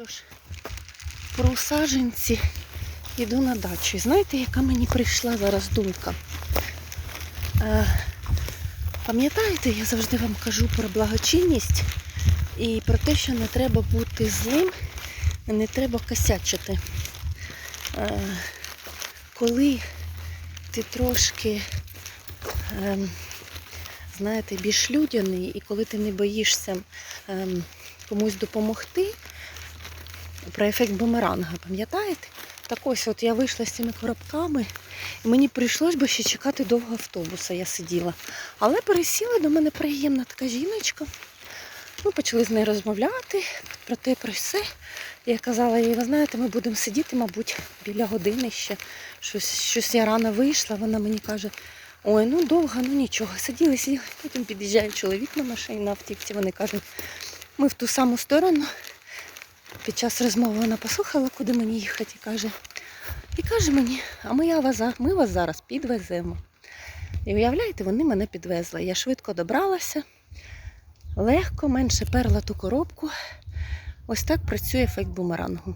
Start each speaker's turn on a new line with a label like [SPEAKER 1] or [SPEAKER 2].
[SPEAKER 1] Що ж, про саджанці йду на дачу. Знаєте, яка мені прийшла зараз думка? Е, пам'ятаєте, я завжди вам кажу про благочинність і про те, що не треба бути злим, не треба косячити. Е, коли ти трошки, ем, знаєте, більш людяний, і коли ти не боїшся ем, комусь допомогти, про ефект бумеранга, пам'ятаєте? Так ось от я вийшла з цими коробками, і мені прийшлось би ще чекати довго автобуса, я сиділа. Але пересіла до мене приємна така жіночка. Ми почали з нею розмовляти про те, про все. Я казала їй, ви знаєте, ми будемо сидіти, мабуть, біля години ще. Щось, щось я рано вийшла, вона мені каже, ой, ну довго, ну нічого. Сиділи, сиділи, потім під'їжджає чоловік на машині на автівці. Вони кажуть, ми в ту саму сторону. Під час розмови вона послухала, куди мені їхати, і каже, і каже мені, а ми, я вас, ми вас зараз підвеземо. І уявляєте, вони мене підвезли. Я швидко добралася, легко, менше перла ту коробку. Ось так працює ефект бумерангу.